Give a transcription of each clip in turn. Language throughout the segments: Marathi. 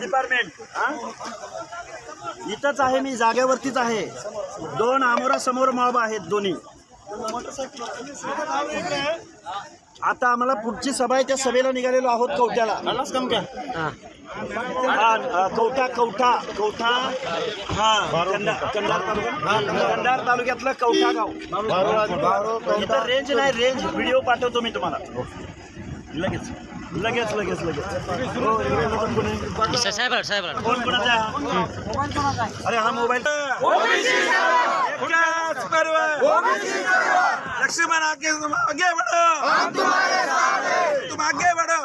डिपार्टमेंट हा? इथंच आहे मी जागेवरतीच आहे. दोन आमोरा समोर मॉब आहेत दोन्ही. आता आम्हाला पुढची सभा आहे त्या सभेला निघालेलो आहोत कवट्याला हा, कवठा कवठा कवठा हा कंधार कंधार तालुका कंधार तालुक्यातलं कवठा गाव. इथं रेंज नाही रेंज व्हिडिओ पाठवतो मी तुम्हाला. लगेच. लगेच लगेच लगेच. हो? साहेब साहेब कोण कोणाचा? अरे हा मोबाईल. लक्ष्मण आगे तुम आगे बढ़ो तुम आगे बढ़ो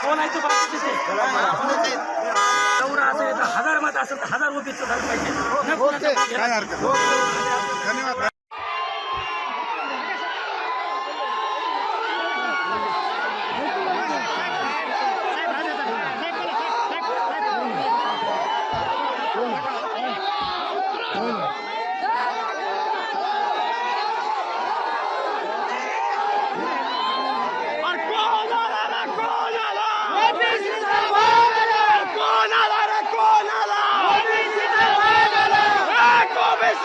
कोण आहे तो बाजू तिथे एवढं असेल तर हजार मत असेल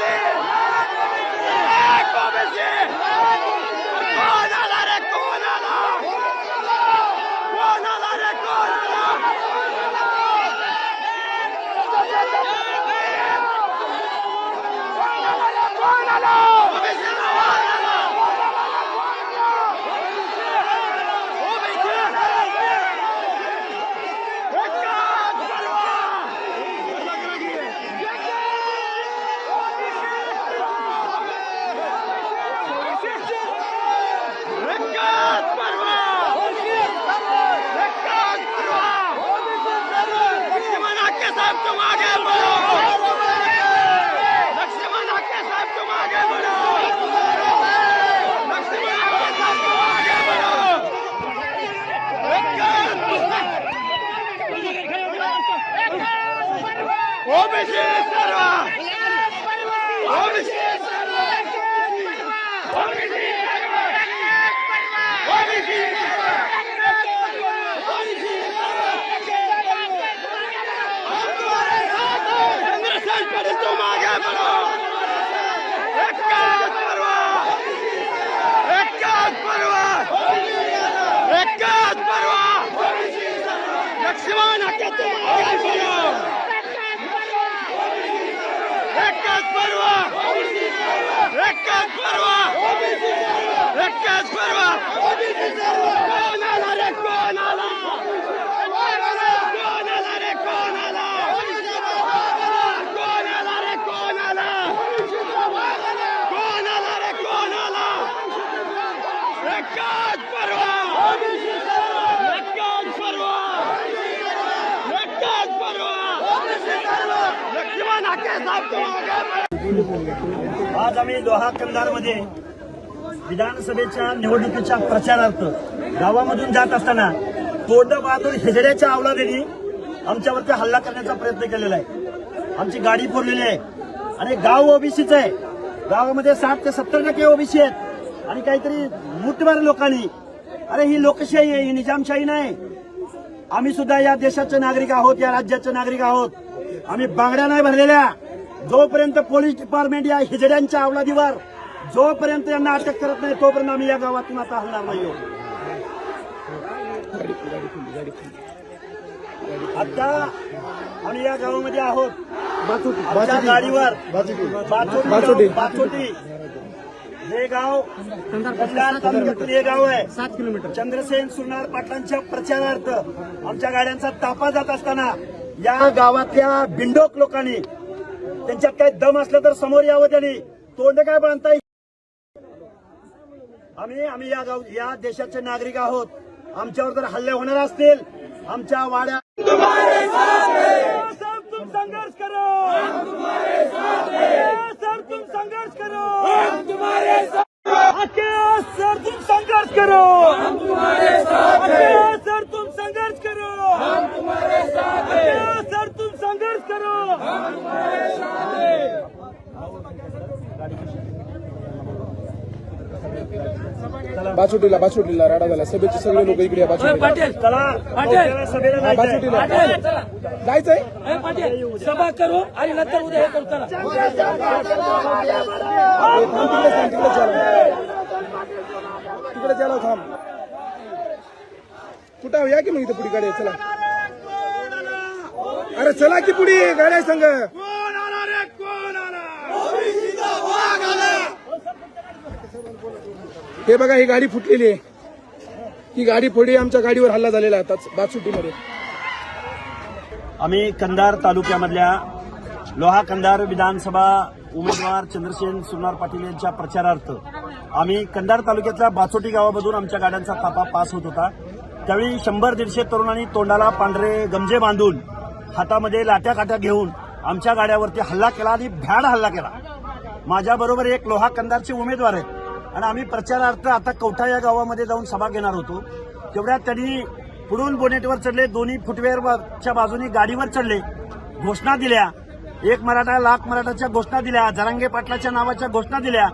तर हजार रुपये झालं पाहिजे आज आम्ही लोहा कंधारमध्ये विधानसभेच्या निवडणुकीच्या प्रचारार्थ गावामधून जात असताना तोंड बहादूर हेजड्याच्या अवलादेनी आमच्यावरती हल्ला करण्याचा प्रयत्न केलेला आहे. आमची गाडी फोडलेली आहे. आणि गाव ओबीसीच आहे. गावामध्ये साठ ते सत्तर टक्के ओबीसी आहेत. आणि काहीतरी मुठभर लोकांनी अरे ही लोकशाही आहे ही निजामशाही नाही. आम्ही सुद्धा या देशाचे नागरिक आहोत या राज्याचे नागरिक आहोत. आम्ही बांगड्या नाही भरलेल्या. जोपर्यंत पोलीस डिपार्टमेंट या हिजड्यांच्या अवलादीवर जोपर्यंत यांना अटक करत नाही तोपर्यंत आम्ही या गावातून आता हलणार नाही. आता आम्ही या गावामध्ये आहोत. आमच्या गाडीवर बाचोटी. बाचोटी. हे गाव तालुक्यातील हे गाव आहे. सात किलोमीटर. चंद्रसेन सुरनार पाटलांच्या प्रचारार्थ आमच्या गाड्यांचा तापा जात असताना या गावातल्या बिंडोक लोकांनी त्यांच्यात काही दम असलं तर समोर यावं त्यांनी. तोंड काय बांधता आम्ही आम्ही या गाव या देशाचे नागरिक आहोत. आमच्यावर जर हल्ले होणार असतील आमच्या वाड्या तुम संघर्ष करो। सर तुम संघर्ष करो। सर तुम संघर्ष करो आके सर तुम संघर्ष करो आके सर तुम संघर्ष करो। बाचोटीला बाचोटीला राडा झाला सभेचे सगळे लोक इकडे पाटील चला. बाचोटीला पाटील चला. जायचंय? पाटील सभा करू आणि नंतर उद्या हे करू चला. तिकडे चालव थांब. कुठं? या की मग इथं पुढे गाडी आहे, चला. अरे चला की पुढे गाड्या आहे संघ हे बघा ही गाडी फुटलेली आहे. ही गाडी फोडी आमच्या गाडीवर हल्ला झालेला आहे आताच बाचुटीमध्ये आम्ही कंधार तालुक्यामधल्या लोहा कंधार विधानसभा उमेदवार चंद्रसेन सुरनार पाटील यांच्या प्रचारार्थ आम्ही कंधार तालुक्यातल्या बाचोटी गावामधून आमच्या गाड्यांचा तापा पास होत होता. त्यावेळी शंभर दीडशे तरुणांनी तोंडाला पांढरे गमजे बांधून हातामध्ये लाट्या काट्या घेऊन आमच्या गाड्यावरती हल्ला केला आणि भ्याड हल्ला केला. माझ्याबरोबर एक लोहा कंदारचे उमेदवार आहेत. आणि आम्ही प्रचारार्थ आता कवठा या गावामध्ये जाऊन सभा घेणार होतो. तेवढ्यात त्यांनी पुढून बोनेटवर चढले दोन्ही फुटवेअरच्या बाजूनी गाडीवर चढले. घोषणा दिल्या. एक मराठा लाख मराठाच्या घोषणा दिल्या. जरांगे पाटलाच्या नावाच्या घोषणा दिल्या.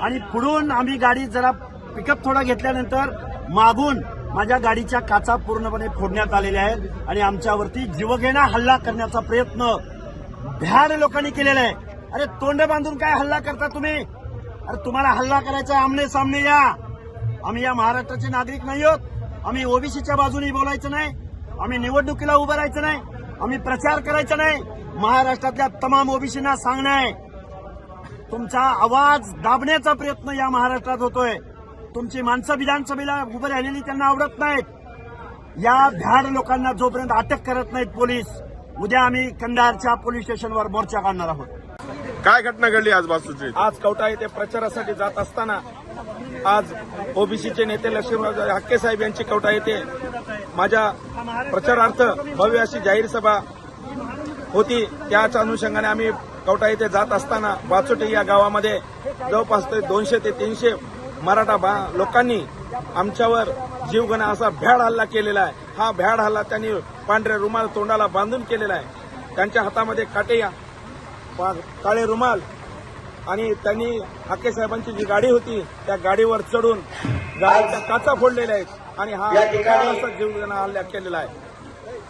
आणि पुढून आम्ही गाडी जरा पिकअप थोडा घेतल्यानंतर मागून माझ्या गाडीच्या काचा पूर्णपणे फोडण्यात आलेल्या आहेत आणि आमच्यावरती जीवघेणा हल्ला करण्याचा प्रयत्न भ्याड लोकांनी केलेला आहे. अरे तोंड बांधून काय हल्ला करता तुम्ही? अरे तुम्हाला हल्ला करायचा आहे, आमने सामने या. आम्ही या महाराष्ट्राचे नागरिक नाही आहोत. आम्ही ओबीसीच्या बाजूने बोलायचं नाही. आम्ही निवडणुकीला उभं राहायचं नाही. आम्ही प्रचार करायचा नाही. महाराष्ट्रातल्या तमाम ओबीसींना सांगणं आहे. तुमचा आवाज दाबण्याचा प्रयत्न या महाराष्ट्रात होतोय. तुमची माणसं विधानसभेला उभं राहिलेली त्यांना आवडत नाहीत. या भ्याड लोकांना जोपर्यंत अटक करत नाहीत पोलीस उद्या आम्ही कंधारच्या पोलीस स्टेशनवर मोर्चा काढणार आहोत. काय घटना घडली आज बासूची आज कवठा येथे प्रचारासाठी जात असताना आज ओबीसीचे नेते लक्ष्मणराव हक्के साहेब यांची कवठा येथे माझ्या प्रचारार्थ भव्य अशी जाहीर सभा होती. त्याच अनुषंगाने आम्ही कवठा येथे जात असताना वाचोटे या गावामध्ये जवळपास ते दोनशे ते तीनशे मराठा बा- लोकांनी आमच्यावर जीवघणा असा भ्याड हल्ला केलेला आहे. हा भ्याड हल्ला त्यांनी पांढऱ्या रुमाल तोंडाला बांधून केलेला आहे. त्यांच्या हातामध्ये काटेया पा- काळे रुमाल आणि त्यांनी हाके साहेबांची जी गाडी होती त्या गाडीवर चढून गाडीच्या काचा फोडलेल्या आहेत आणि हा असा जीव हल्ला केलेला आहे.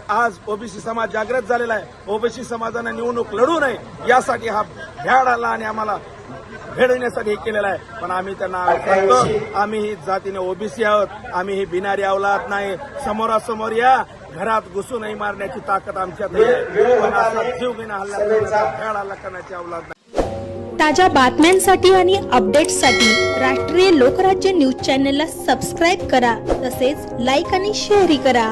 आज ओबीसी समाज जागृत झालेला आहे. ओबीसी समाजाने निवडणूक लढू नये यासाठी हा भ्याड आला आणि आम्हाला भेडण्यासाठी हे केलेलं आहे. पण आम्ही त्यांना सांगतो आम्ही ही जातीने ओबीसी आहोत. आम्ही ही बिनारी अवलात नाही. समोरासमोर या. घरात घुसूनही मारण्याची ताकद आमच्यात जीव घेणं हल्ला हल्ला करण्याची अवलाद नाही. ताज्या बातम्यांसाठी आणि अपडेट्ससाठी राष्ट्रीय लोकराज्य न्यूज चॅनलला सबस्क्राईब करा. तसेच लाईक आणि शेअरही करा.